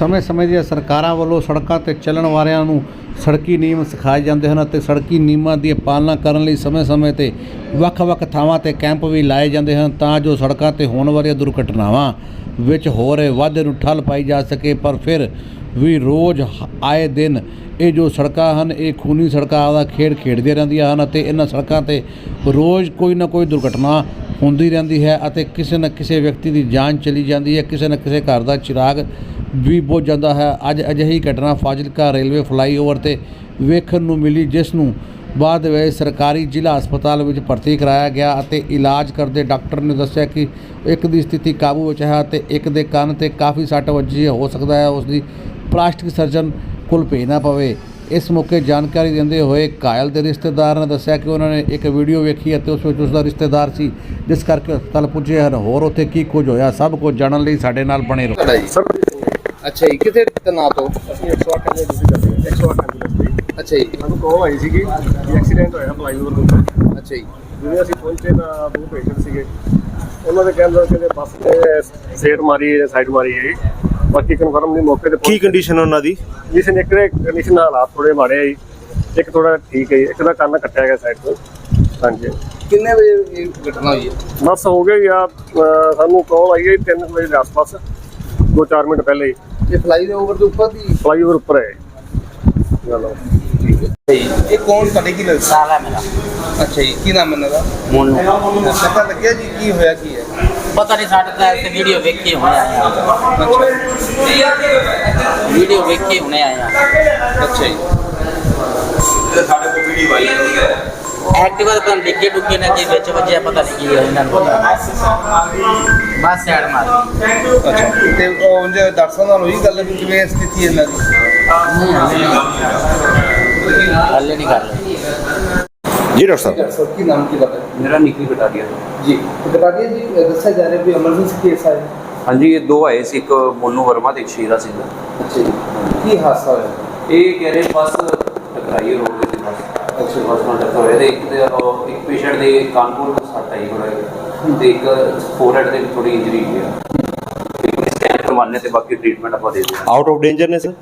ਸਮੇਂ-ਸਮੇਂ ਦੀਆਂ ਸਰਕਾਰਾਂ ਵੱਲੋਂ ਸੜਕਾਂ ਤੇ ਚੱਲਣ ਵਾਲਿਆਂ ਨੂੰ ਸੜਕੀ ਨਿਯਮ ਸਿਖਾਏ ਜਾਂਦੇ ਹਨ ਅਤੇ ਸੜਕੀ ਨਿਯਮਾਂ ਦੀ ਪਾਲਣਾ ਕਰਨ ਲਈ ਸਮੇਂ-ਸਮੇਂ ਤੇ ਵੱਖ-ਵੱਖ ਥਾਵਾਂ ਤੇ ਕੈਂਪ ਵੀ ਲਾਏ ਜਾਂਦੇ ਹਨ ਤਾਂ ਜੋ ਸੜਕਾਂ ਤੇ ਹੋਣ ਵਾਲੀਆਂ ਦੁਰਘਟਨਾਵਾਂ ਵਿੱਚ ਹੋ ਰਹੇ ਵਾਧੇ ਨੂੰ ਠੱਲ ਪਾਈ ਜਾ ਸਕੇ, ਪਰ ਫਿਰ ਵੀ ਰੋਜ਼ ਆਏ ਦਿਨ ਇਹ ਜੋ ਸੜਕਾਂ ਹਨ, ਇਹ ਖੂਨੀ ਸੜਕਾਂ ਦਾ ਖੇਡ ਖੇਡਦੀਆਂ ਰਹਿੰਦੀਆਂ ਹਨ ਅਤੇ ਇਹਨਾਂ ਸੜਕਾਂ ਤੇ ਰੋਜ਼ ਕੋਈ ਨਾ ਕੋਈ ਦੁਰਘਟਨਾ ਹੁੰਦੀ ਰਹਿੰਦੀ ਹੈ ਅਤੇ ਕਿਸੇ ਨਾ ਕਿਸੇ ਵਿਅਕਤੀ ਦੀ ਜਾਨ ਚਲੀ ਜਾਂਦੀ ਹੈ, ਕਿਸੇ ਨਾ ਕਿਸੇ ਘਰ ਦਾ ਚਿਰਾਗ ਵੀ ਬੁੱਝ ਜਾਂਦਾ ਹੈ। ਅੱਜ ਅਜਿਹੀ ਘਟਨਾ ਫਾਜ਼ਿਲਕਾ ਰੇਲਵੇ ਫਲਾਈਓਵਰ ਤੇ ਵੇਖਣ ਨੂੰ ਮਿਲੀ, ਜਿਸ ਨੂੰ ਬਾਅਦ ਵਿੱਚ ਸਰਕਾਰੀ ਜ਼ਿਲ੍ਹਾ ਹਸਪਤਾਲ ਵਿੱਚ ਭਰਤੀ ਕਰਾਇਆ ਗਿਆ ਅਤੇ ਇਲਾਜ ਕਰਦੇ ਡਾਕਟਰ ਨੇ ਦੱਸਿਆ ਕਿ ਇੱਕ ਦੀ ਸਥਿਤੀ ਕਾਬੂ ਵਿੱਚ ਹੈ ਤੇ ਇੱਕ ਦੇ ਕੰਨ ਤੇ ਕਾਫੀ ਸੱਟ ਵੱਜੀ ਹੋ ਸਕਦਾ ਹੈ। ਉਸ ਦੀ ਪਲਾਸਟਿਕ ਸਰਜਨ ਕੋਲ ਭੇਜਣਾ ਪਵੇ। ਇਸ ਮੌਕੇ ਜਾਣਕਾਰੀ ਦਿੰਦੇ ਹੋਏ ਕਾਇਲ ਦੇ ਰਿਸ਼ਤੇਦਾਰ ਨੇ ਦੱਸਿਆ ਕਿ ਉਹਨਾਂ ਨੇ ਇੱਕ ਵੀਡੀਓ ਵੇਖੀ ਅਤੇ ਉਸ ਵਿੱਚ ਉਸ ਦਾ ਰਿਸ਼ਤੇਦਾਰ ਸੀ, ਜਿਸ ਕਰਕੇ ਹਸਪਤਾਲ ਪੁੱਜੇ ਹਨ। ਹੋਰ ਉੱਥੇ ਕੀ ਕੁਝ ਹੋਇਆ, ਸਭ ਕੁਝ ਜਾਣਨ ਲਈ ਸਾਡੇ ਨਾਲ ਬਣੇ ਰਹੋ। ਅੱਛਾ ਜੀ ਕਿੱਥੇ ਤਨਾਤ ਹੋ ਅਸੀਂ 108 ਦੇ ਡਿਊਟੀ ਕਰਦੇ ਹਾਂ। 108 ਐਂਬੂਲੈਂਸ ਦੀ ਅੱਛਾ ਜੀ। ਸਾਨੂੰ ਕਾਲ ਆਈ ਸੀਗੀ ਕਿ ਐਕਸੀਡੈਂਟ ਹੋਇਆ ਫਲਾਈਓਵਰ ਦੇ ਉੱਪਰ ਅੱਛਾ ਜੀ। ਜਿਵੇਂ ਅਸੀਂ ਪਹੁੰਚੇ ਤਾਂ ਦੋ ਪੇਸ਼ੈਂਟ ਸੀਗੇ। ਉਹਨਾਂ ਦੇ ਕਹਿੰਦੇ ਕਿ ਬੱਸ ਤੇ ਸੇਟ ਮਾਰੀ ਹੈ ਸਾਈਡ ਮਾਰੀ ਹੈ। ਬਾਕੀ ਕਨਫਰਮ ਨਹੀਂ ਮੌਕੇ ਤੇ ਕੀ ਕੰਡੀਸ਼ਨ ਉਹਨਾਂ ਦੀ? ਜਿਸ ਨੇ ਇੱਕ ਦੇ ਕੰਡੀਸ਼ਨ ਨਾਲ ਹਾਲਾਤ ਥੋੜੇ ਮਾੜੇ ਆ ਜੀ। ਇੱਕ ਥੋੜਾ ਠੀਕ ਹੈ ਜੀ। ਇੱਕ ਦਾ ਕੰਨ ਕੱਟਿਆ ਗਿਆ ਸਾਈਡ ਤੋਂ। ਹਾਂਜੀ। ਕਿੰਨੇ ਵਜੇ ਇਹ ਘਟਨਾ ਹੋਈ ਹੈ? ਬਸ ਹੋ ਗਿਆ ਜੀ ਆ ਅਹ ਸਾਨੂੰ ਕਾਲ ਆਈ ਹੈ 3 ਵਜੇ ਦੇ ਆਸ-ਪਾਸ। 2-4 ਮਿੰਟ ਪਹਿਲੇ ਹੀ। ਇਹ ਫਲਾਈ ਦੇ ਦੇ ਉੱਪਰ ਦੀ? ਫਲਾਈਓਵਰ ਉੱਪਰ ਹੈ। ਚਲੋ। ਇਹ ਕੌਣ ਤੁਹਾਡੇ ਕੀ ਲੱਗਦਾ? ਸਾਲਾ ਮੇਰਾ। ਅੱਛਾ ਜੀ ਕੀ ਨਾਮ ਹੈ ਇਹਨਾਂ ਦਾ? ਮੋਨੂ। ਪਤਾ ਲੱਗਿਆ ਜੀ ਕੀ ਹੋਇਆ ਕੀ ਹੈ? ਪਤਾ ਨਹੀਂ ਸਾਡੇ ਤਾਂ ਇੱਥੇ ਵੀਡੀਓ ਵੇਖ ਕੇ ਹੁਣੇ ਆਏ ਆ ਅੱਛਾ। ਵੀਡੀਓ ਵੇਖ ਕੇ ਹੁਣੇ ਆਏ ਆ ਅੱਛਾ ਜੀ। ਐਕਟਿਵਾ ਤਾਂ ਡਿੱਗੇ ਡੁੱਗੇ ਨੇ ਅੱਗੇ ਵਿੱਚ ਵੱਜਿਆ ਪਤਾ ਨਹੀਂ ਕੀ ਹੋਇਆ ਇਹਨਾਂ ਨੂੰ। ਬਸ ਸਾਈਡ ਮਾਰ। ਅੱਛਾ। ਤੇ ਉਹ ਡਾਕਟਰ ਸਾਹਿਬ ਨਾਲ ਹੋਈ ਗੱਲ ਵੀ ਕਿਵੇਂ ਸਥਿਤੀ ਹੈ ਇਹਨਾਂ ਦੀ? ਹੱਲੇ ਨਹੀਂ ਕਰ ਲਈ ਜੀ ਡਾਕਟਰ ਸਾਹਿਬ। ਸਾਹਿਬ ਕੀ ਨਾਮ ਕੀ ਲੱਗਦਾ ਮੇਰਾ ਨਿਖਿਲ ਕਟਾਰੀਆ ਜੀ। ਬਤਾਈਏ ਜੀ ਦੱਸਿਆ ਜਾ ਰਿਹਾ ਵੀ ਐਮਰਜੈਂਸੀ ਕੇਸ ਆਇਆ। ਹਾਂਜੀ ਇਹ ਦੋ ਆਏ ਸੀ ਇੱਕ ਮੋਨੂ ਵਰਮਾ ਤੇ ਇੱਕ ਸ਼ੀਰਾ ਸਿੰਘ। ਅੱਛਾ ਜੀ। ਕੀ ਹਾਦਸਾ ਹੋਇਆ? ਇਹ ਕਹਿ ਰਹੇ ਬੱਸ ਟਕਰਾਈ ਰੋਡ ਦੇ ਬੱਸ ਨਾਲ ਟੱਕਰ ਹੋਇਆ ਤੇ ਇੱਕ ਦੇ ਉਹ ਇੱਕ ਪੇਸ਼ੈਂਟ ਦੇ ਕਾਨਪੁਰ ਤੋਂ ਸੱਟ ਆਈ ਹੋਇਆ ਤੇ ਇੱਕ ਫੋਰਹੈਡ ਤੇ ਥੋੜੀ ਇੰਜਰੀ ਹੋਈ ਆ। ਸਕੈਨ ਕਰਵਾਉਣੇ ਤੇ ਬਾਕੀ ਟ੍ਰੀਟਮੈਂਟ ਆਪਾਂ ਦੇ ਦਿੰਦੇ ਆਊਟ ਆਫ ਡੇਂਜਰ ਨੇ ਸਰ?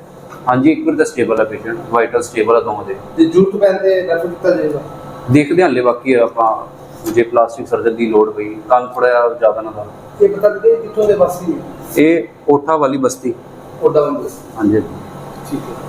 ਹਾਂਜੀ ਇੱਕ ਵਾਰ ਤਾਂ ਸਟੇਬਲ ਆ ਪੇਸ਼ੈਂਟ ਵਾਈਟਲ ਸਟੇਬਲ ਆ ਦੋਵਾਂ ਦੇ। ਤੇ ਜ਼ਰੂਰਤ ਪੈਂਦੇ ਰੈਫਰ ਕੀਤਾ ਜਾਏਗਾ ਦੇਖਦੇ ਹਾਂ ਹਲੇ ਬਾਕੀ ਆਪਾਂ ਜੇ ਪਲਾਸਟਿਕ ਸਰਜਨ ਦੀ ਲੋੜ ਪਈ ਕੰਨ ਥੋੜਾ ਜ਼ਿਆਦਾ ਨਾ ਦਾ ਇਹ ਪਤਾ ਲੱਗੇ ਕਿੱਥੋਂ ਦੇ ਵਾਸੀ ਹੈ? ਇਹ ਓਠਾ ਵਾਲੀ ਬਸਤੀ। ਉਹਦਾ ਬੰਦੇ ਹਾਂਜੀ। ਠੀਕ है